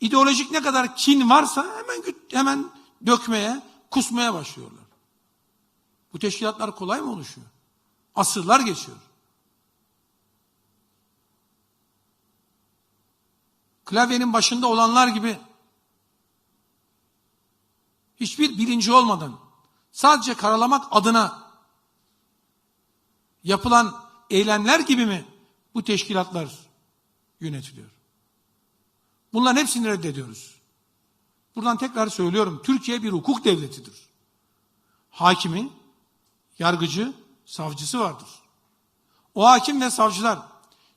ideolojik ne kadar kin varsa hemen hemen dökmeye, kusmaya başlıyorlar. Bu teşkilatlar kolay mı oluşuyor? Asırlar geçiyor. Klavyenin başında olanlar gibi hiçbir bilinci olmadan sadece karalamak adına yapılan eylemler gibi mi bu teşkilatlar yönetiliyor? Bunların hepsini reddediyoruz. Buradan tekrar söylüyorum. Türkiye bir hukuk devletidir. Hakimi, yargıcı, savcısı vardır. O hakim ve savcılar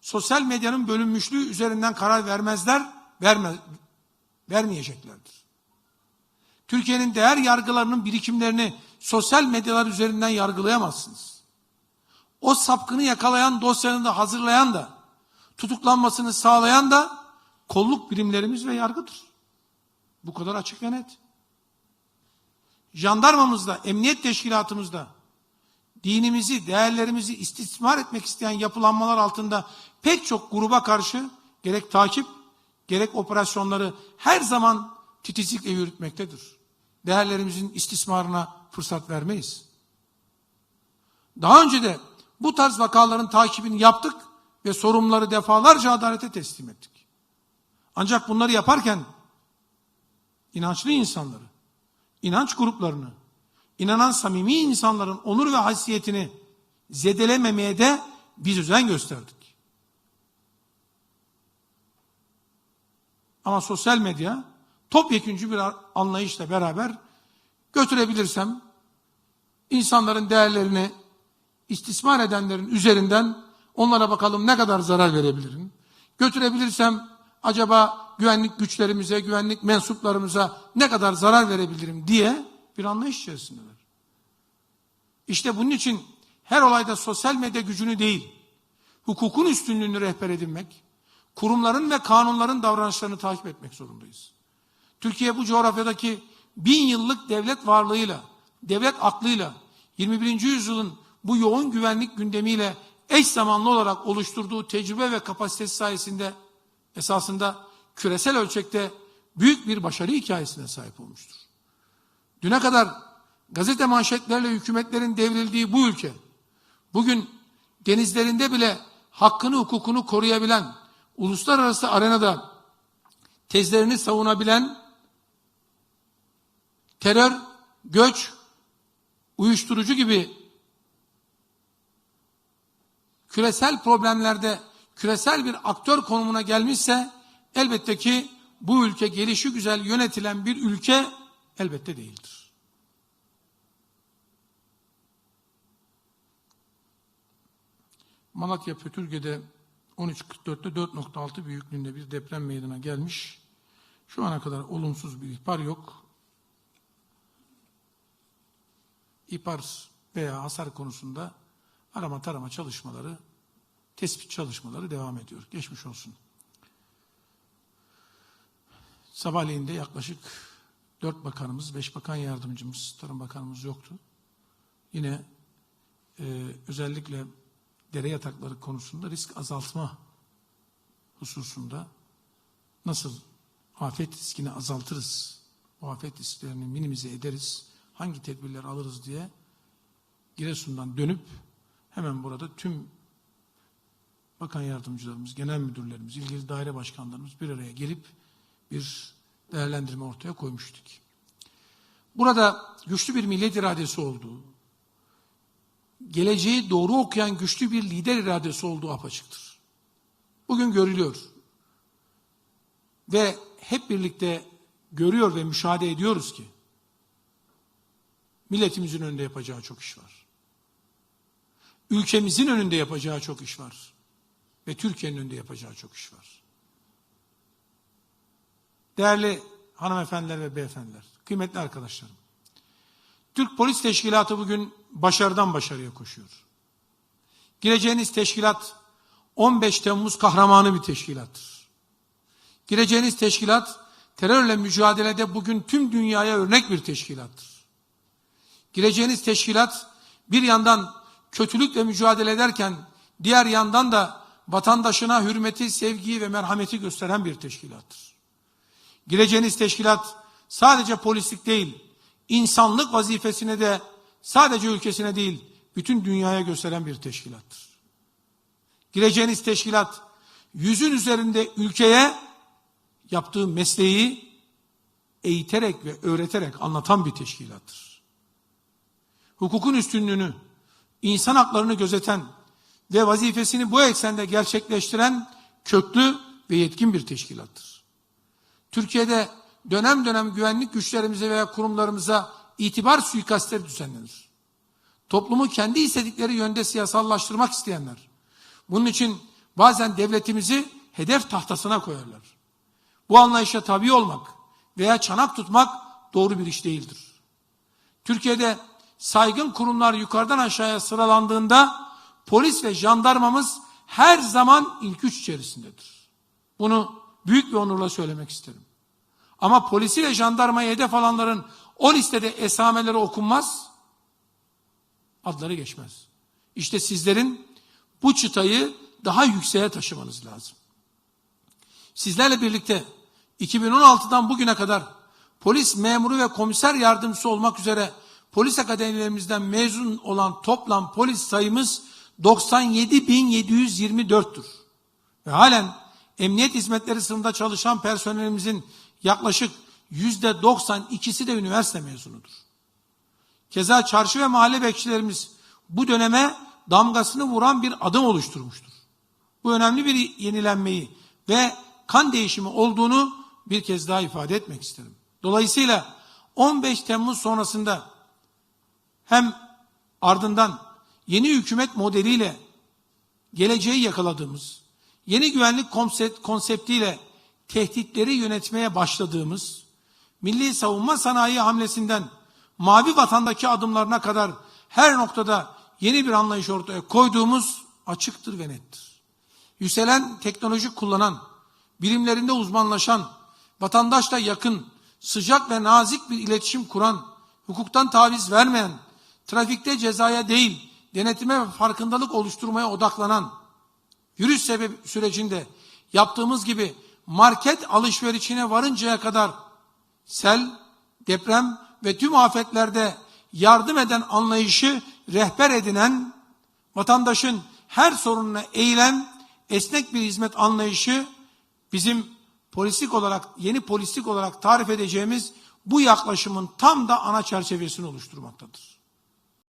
sosyal medyanın bölünmüşlüğü üzerinden karar vermezler, verme, vermeyeceklerdir. Türkiye'nin değer yargılarının birikimlerini sosyal medyalar üzerinden yargılayamazsınız. O sapkını yakalayan dosyanın da hazırlayan da tutuklanmasını sağlayan da kolluk birimlerimiz ve yargıdır. Bu kadar açık ve net. Jandarmamızda, emniyet teşkilatımızda dinimizi, değerlerimizi istismar etmek isteyen yapılanmalar altında pek çok gruba karşı gerek takip, gerek operasyonları her zaman titizlikle yürütmektedir. Değerlerimizin istismarına fırsat vermeyiz. Daha önce de bu tarz vakaların takibini yaptık ve sorumluları defalarca adalete teslim ettik. Ancak bunları yaparken inançlı insanları, inanç gruplarını, inanan samimi insanların onur ve haysiyetini zedelememeye de biz özen gösterdik. Ama sosyal medya topyeküncü bir anlayışla beraber götürebilirsem insanların değerlerini istismar edenlerin üzerinden onlara bakalım ne kadar zarar verebilirim. Götürebilirsem acaba güvenlik güçlerimize, güvenlik mensuplarımıza ne kadar zarar verebilirim diye bir anlayış içerisindeler. İşte bunun için her olayda sosyal medya gücünü değil, hukukun üstünlüğünü rehber edinmek, kurumların ve kanunların davranışlarını takip etmek zorundayız. Türkiye bu coğrafyadaki bin yıllık devlet varlığıyla, devlet aklıyla, 21. yüzyılın bu yoğun güvenlik gündemiyle eş zamanlı olarak oluşturduğu tecrübe ve kapasitesi sayesinde esasında küresel ölçekte büyük bir başarı hikayesine sahip olmuştur. Düne kadar gazete manşetlerle hükümetlerin devrildiği bu ülke, bugün denizlerinde bile hakkını hukukunu koruyabilen, uluslararası arenada tezlerini savunabilen, terör, göç, uyuşturucu gibi küresel problemlerde küresel bir aktör konumuna gelmişse elbette ki bu ülke gelişi güzel yönetilen bir ülke elbette değildir. Malatya Pötürge'de 13.44'te 4.6 büyüklüğünde bir deprem meydana gelmiş. Şu ana kadar olumsuz bir ihbar yok. İhbar veya hasar konusunda arama tarama çalışmaları, tespit çalışmaları devam ediyor. Geçmiş olsun. Sabahleyin de yaklaşık dört bakanımız, beş bakan yardımcımız, tarım bakanımız yoktu. Yine e, özellikle dere yatakları konusunda risk azaltma hususunda nasıl afet riskini azaltırız, o afet risklerini minimize ederiz, hangi tedbirler alırız diye Giresun'dan dönüp hemen burada tüm bakan yardımcılarımız, genel müdürlerimiz, ilgili daire başkanlarımız bir araya gelip bir değerlendirme ortaya koymuştuk. Burada güçlü bir millet iradesi olduğu, geleceği doğru okuyan güçlü bir lider iradesi olduğu apaçıktır. Bugün görülüyor. Ve hep birlikte görüyor ve müşahede ediyoruz ki milletimizin önünde yapacağı çok iş var. Ülkemizin önünde yapacağı çok iş var. Ve Türkiye'nin önünde yapacağı çok iş var. Değerli hanımefendiler ve beyefendiler, kıymetli arkadaşlarım. Türk Polis Teşkilatı bugün başarıdan başarıya koşuyor. Gireceğiniz teşkilat 15 Temmuz kahramanı bir teşkilattır. Gireceğiniz teşkilat terörle mücadelede bugün tüm dünyaya örnek bir teşkilattır. Gireceğiniz teşkilat bir yandan kötülükle mücadele ederken diğer yandan da vatandaşına hürmeti, sevgiyi ve merhameti gösteren bir teşkilattır. Gireceğiniz teşkilat sadece polislik değil, insanlık vazifesine de sadece ülkesine değil, bütün dünyaya gösteren bir teşkilattır. Gireceğiniz teşkilat, yüzün üzerinde ülkeye yaptığı mesleği eğiterek ve öğreterek anlatan bir teşkilattır. Hukukun üstünlüğünü, insan haklarını gözeten ve vazifesini bu eksende gerçekleştiren köklü ve yetkin bir teşkilattır. Türkiye'de dönem dönem güvenlik güçlerimize veya kurumlarımıza itibar suikastleri düzenlenir. Toplumu kendi istedikleri yönde siyasallaştırmak isteyenler. Bunun için bazen devletimizi hedef tahtasına koyarlar. Bu anlayışa tabi olmak veya çanak tutmak doğru bir iş değildir. Türkiye'de saygın kurumlar yukarıdan aşağıya sıralandığında polis ve jandarmamız her zaman ilk üç içerisindedir. Bunu büyük bir onurla söylemek isterim. Ama polisi ve jandarmayı hedef alanların o listede esameleri okunmaz, adları geçmez. İşte sizlerin bu çıtayı daha yükseğe taşımanız lazım. Sizlerle birlikte 2016'dan bugüne kadar polis memuru ve komiser yardımcısı olmak üzere polis akademilerimizden mezun olan toplam polis sayımız 97.724'tür. Ve halen emniyet hizmetleri sınıfında çalışan personelimizin yaklaşık %92'si de üniversite mezunudur. Keza çarşı ve mahalle bekçilerimiz bu döneme damgasını vuran bir adım oluşturmuştur. Bu önemli bir yenilenmeyi ve kan değişimi olduğunu bir kez daha ifade etmek isterim. Dolayısıyla 15 Temmuz sonrasında hem ardından yeni hükümet modeliyle geleceği yakaladığımız, yeni güvenlik konsept, konseptiyle tehditleri yönetmeye başladığımız, milli savunma sanayi hamlesinden mavi vatandaki adımlarına kadar her noktada yeni bir anlayış ortaya koyduğumuz açıktır ve nettir. Yükselen teknoloji kullanan, bilimlerinde uzmanlaşan, vatandaşla yakın, sıcak ve nazik bir iletişim kuran, hukuktan taviz vermeyen, trafikte cezaya değil, denetime farkındalık oluşturmaya odaklanan, yürüyüş sebebi sürecinde yaptığımız gibi market alışverişine varıncaya kadar sel, deprem ve tüm afetlerde yardım eden anlayışı rehber edinen, vatandaşın her sorununa eğilen esnek bir hizmet anlayışı bizim polislik olarak, yeni polislik olarak tarif edeceğimiz bu yaklaşımın tam da ana çerçevesini oluşturmaktadır.